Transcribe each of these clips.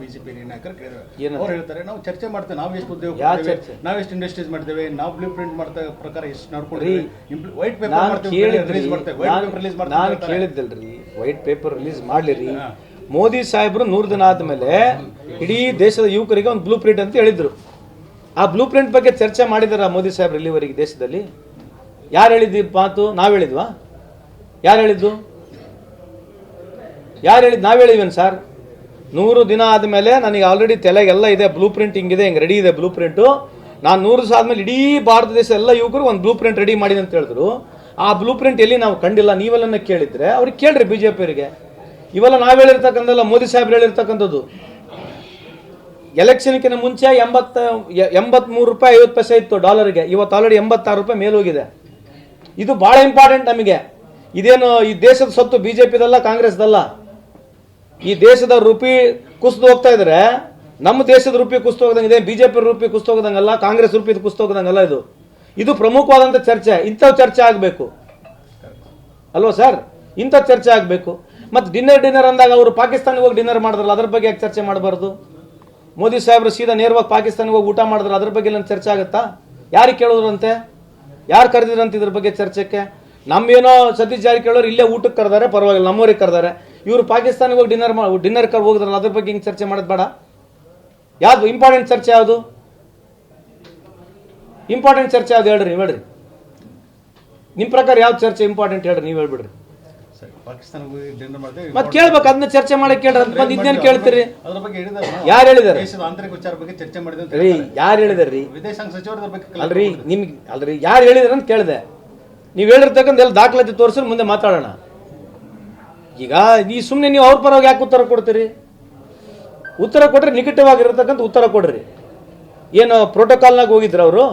BJP ನಾಯಕರು ಕೇಳಿದ್ರು? ಅವ್ರು ಹೇಳ್ತಾರೆ ನಾವು ಚರ್ಚೆ ಮಾಡ್ತೇವೆ ನಾವು ಎಷ್ಟು ಉದ್ಯೋಗ ನಾವು ಎಷ್ಟು ಇಂಡಸ್ಟ್ರೀಸ್ ಮಾಡ್ತೇವೆ ನಾವು ಬ್ಲೂ ಪ್ರಿಂಟ್ ಮಾಡ್ತಾ ಪ್ರಕಾರ ಎಷ್ಟು ನೋಡ್ಕೊಂಡ್ರಿ ವೈಟ್ ಪೇಪರ್ ನಾನು ಮಾಡ್ತೇವೆ ರಿಲೀಸ್ ನಾನು ಕೇಳಿದ್ದಲ್ರಿ ವೈಟ್ ಪೇಪರ್ ರಿಲೀಸ್ ಮಾಡ್ಲಿರಿ ಮೋದಿ ಸಾಹೇಬರು ನೂರು ದಿನ ಆದ್ಮೇಲೆ ಇಡೀ ದೇಶದ ಯುವಕರಿಗೆ ಒಂದು ಬ್ಲೂ ಪ್ರಿಂಟ್ ಅಂತ ಹೇಳಿದ್ರು. ಆ ಬ್ಲೂ ಪ್ರಿಂಟ್ ಬಗ್ಗೆ ಚರ್ಚೆ ಮಾಡಿದಾರ ಮೋದಿ ಸಾಹೇಬ್ರು ಇಲ್ಲಿವರೆಗೆ ದೇಶದಲ್ಲಿ? ಯಾರು ಹೇಳಿದ್ವಿ ಮಾತು? ನಾವ್ ಹೇಳಿದ್ವಾ? ಯಾರು ಹೇಳಿದ್ದು? ಯಾರು ಹೇಳಿದ್ ನಾವ್ ಹೇಳಿದ್ವಿ ಸರ್? ನೂರು ದಿನ ಆದಮೇಲೆ ನನಗೆ ಆಲ್ರೆಡಿ ತಲೆಗೆಲ್ಲ ಇದೆ ಬ್ಲೂ ಪ್ರಿಂಟ್ ಹಿಂಗಿದೆ, ಹಿಂಗೆ ರೆಡಿ ಇದೆ ಬ್ಲೂ ಪ್ರಿಂಟು ನಾನು ನೂರು ದಿವಸ ಆದ್ಮೇಲೆ ಇಡೀ ಭಾರತ ದೇಶ ಎಲ್ಲ ಯುವಕರು ಒಂದು ಬ್ಲೂ ಪ್ರಿಂಟ್ ರೆಡಿ ಮಾಡಿದೆ ಅಂತ ಹೇಳಿದ್ರು. ಆ ಬ್ಲೂ ಪ್ರಿಂಟ್ ಎಲ್ಲಿ ನಾವು ಕಂಡಿಲ್ಲ ನೀವೆಲ್ಲ ಕೇಳಿದ್ರೆ, ಅವ್ರಿಗೆ ಕೇಳ್ರಿ ಬಿ ಜೆ ಪಿಯವರಿಗೆ ಇವೆಲ್ಲ ನಾವು ಹೇಳಿರ್ತಕ್ಕಂಥಲ್ಲ ಮೋದಿ ಸಾಹೇಬ್ರು ಹೇಳಿರ್ತಕ್ಕಂಥದ್ದು. ಎಲೆಕ್ಷನ್ಕಿಂತ ಮುಂಚೆ ಎಂಬತ್ತ, ಎಂಬತ್ಮೂರು ರೂಪಾಯಿ, ಐವತ್ತು ಪೈಸೆ ಇತ್ತು ಡಾಲರ್ಗೆ ಇವತ್ತು ಆಲ್ರೆಡಿ ಎಂಬತ್ತಾರು ರೂಪಾಯಿ ಮೇಲೋಗಿದೆ ಇದು ಭಾಳ ಇಂಪಾರ್ಟೆಂಟ್ ನಮಗೆ. ಇದೇನು ಈ ದೇಶದ ಸೊತ್ತು ಪಿದಲ್ಲ ಕಾಂಗ್ರೆಸ್ದಲ್ಲ? ಈ ದೇಶದ ರೂಪಿ ಕುಸಿದು ಹೋಗ್ತಾ ಇದ್ರೆ, ನಮ್ಮ ದೇಶದ ರೂಪಿ ಕುಸಿದು ಹೋಗದಂಗಿದೆ ಬಿಜೆಪಿ ರೂಪಿ ಕುಸಿದು ಹೋಗದಂಗಲ್ಲ, ಕಾಂಗ್ರೆಸ್ ರೂಪಿ ಕುಸ್ತು ಹೋಗದಂಗಲ್ಲ ಇದು. ಇದು ಪ್ರಮುಖವಾದಂಥ ಚರ್ಚೆ ಇಂಥ ಚರ್ಚೆ ಆಗಬೇಕು. ಅಲ್ವಾ ಸರ್? ಇಂಥ ಚರ್ಚೆ ಆಗಬೇಕು. ಮತ್ತೆ ಡಿನ್ನರ್ ಡಿನ್ನರ್ ಅಂದಾಗ ಅವರು ಪಾಕಿಸ್ತಾನಿಗೆ ಹೋಗಿ ಡಿನ್ನರ್ ಮಾಡಿದ್ರಲ್ಲ, ಅದ್ರ ಬಗ್ಗೆ ಯಾಕೆ ಚರ್ಚೆ ಮಾಡಬಾರ್ದು? ಮೋದಿ ಸಾಹೇಬ್ರು ಸೀದಾ ನೇರವಾಗಿ ಪಾಕಿಸ್ತಾನಿಗೆ ಹೋಗಿ ಊಟ ಮಾಡಿದ್ರೆ ಅದ್ರ ಬಗ್ಗೆ ಎಲ್ಲ ಚರ್ಚೆ ಆಗುತ್ತಾ? ಯಾರಿಗೆ ಕೇಳೋದ್ರಂತೆ? ಯಾರು ಕರೆದಿದ್ರಂತೆ ಇದ್ರ ಬಗ್ಗೆ ಚರ್ಚೆಗೆ? ನಮ್ಮೇನೋ ಸತೀಶ್ ಕೇಳೋರು ಇಲ್ಲೇ ಊಟಕ್ಕೆ ಕರೆದಾರೆ, ಪರವಾಗಿಲ್ಲ ನಮ್ಮವ್ರಿಗೆ ಕರೆದಾರೆ. ಇವರು ಪಾಕಿಸ್ತಾನಿಗೆ ಹೋಗಿ ಡಿನ್ನರ್ ಡಿನ್ನರ್ ಕರ್ ಹೋಗಿದ್ರಲ್ಲ ಅದ್ರ ಬಗ್ಗೆ ಹಿಂಗೆ ಚರ್ಚೆ ಮಾಡೋದು ಬೇಡ. ಯಾವುದು ಇಂಪಾರ್ಟೆಂಟ್ ಚರ್ಚೆ ಯಾವುದು? ಇಂಪಾರ್ಟೆಂಟ್ ಚರ್ಚೆ ಯಾವ್ದು ಹೇಳ್ರಿ ನೀವು ಹೇಳ್ರಿ. ನಿಮ್ಮ ಪ್ರಕಾರ ಯಾವ ಚರ್ಚೆ ಇಂಪಾರ್ಟೆಂಟ್ ಹೇಳ್ರಿ ನೀವು ಹೇಳ್ಬಿಡ್ರಿ. ಮತ್ತೆ ಕೇಳ್ಬೇಕು ಅದನ್ನ ಚರ್ಚೆ ಮಾಡಕ್ ಕೇಳ್ರಿ ಅಂತ ಬಂದು ಇದನ್ನೇನು ಕೇಳ್ತೀರಿ. ಯಾರು ಹೇಳಿದಾರೆ? ಆಂತರಿಕ ವಿಚಾರ ಬಗ್ಗೆ ಚರ್ಚೆ. ಯಾರು ಹೇಳಿದಾರ್ರಿ? ವಿದೇಶಾಂಗ ಸಚಿವರು ಬಗ್ಗೆ ಅಲ್ರಿ ನಿಮ್ಗೆ ಅಲ್ರಿ ಯಾರು ಹೇಳಿದಾರ ಅಂತ ಕೇಳಿದೆ. ನೀವು ಹೇಳಿರ್ತಕ್ಕಂಥ ಎಲ್ಲ ದಾಖಲಾತಿ ತೋರಿಸಿದ್ರೆ ಮುಂದೆ ಮಾತಾಡೋಣ. ಈಗ ಈ ಸುಮ್ಮನೆ ನೀವು ಅವ್ರ ಪರವಾಗಿ ಯಾಕೆ ಉತ್ತರ ಕೊಡ್ತೀರಿ? ಉತ್ತರ ಕೊಟ್ಟರೆ ನೆಗೆಟಿವ್ ಆಗಿರತಕ್ಕಂಥ ಉತ್ತರ ಕೊಡ್ರಿ. ಏನು ಪ್ರೋಟೋಕಾಲ್ನಾಗ ಹೋಗಿದ್ರು ಅವರು?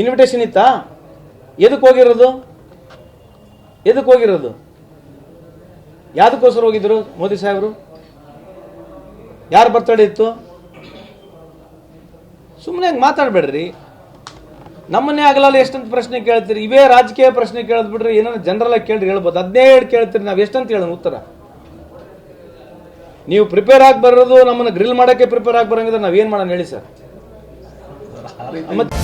ಇನ್ವಿಟೇಷನ್ ಇತ್ತಾ? ಎದಕ್ಕೆ ಹೋಗಿರೋದು? ಎದಕ್ಕೆ ಹೋಗಿರೋದು? ಯಾವ್ದಕ್ಕೋಸ್ಕರ ಹೋಗಿದ್ರು ಮೋದಿ ಸಾಹೇಬರು? ಯಾರು ಬರ್ತಡೆ ಇತ್ತು? ಸುಮ್ಮನೆ ಹಂಗೆ ಮಾತಾಡಬೇಡ್ರಿ. ನಮ್ಮನ್ನೇ ಆಗಲ್ಲ ಎಷ್ಟಂತ ಪ್ರಶ್ನೆ ಕೇಳ್ತೀರಿ? ಇವೇ ರಾಜಕೀಯ ಪ್ರಶ್ನೆ ಕೇಳದ್ ಬಿಡ್ರಿ ಏನಾದ್ರು ಜನರಲ್ಲ ಕೇಳ್ರಿ ಹೇಳ್ಬೋದು. ಹದಿನೇ ಹೇಳಿ ಕೇಳ್ತೀರಿ ನಾವು ಎಷ್ಟಂತ ಹೇಳೋಣ ಉತ್ತರ? ನೀವು ಪ್ರಿಪೇರ್ ಆಗಿ ಬರೋದು ನಮ್ಮನ್ನ ಗ್ರಿಲ್ ಮಾಡಕ್ಕೆ ಪ್ರಿಪೇರ್ ಆಗಿ ಬರೋಂಗಿದ್ರೆ ನಾವೇನು ಮಾಡೋಣ ಹೇಳಿ ಸರ್? ಮತ್ತೆ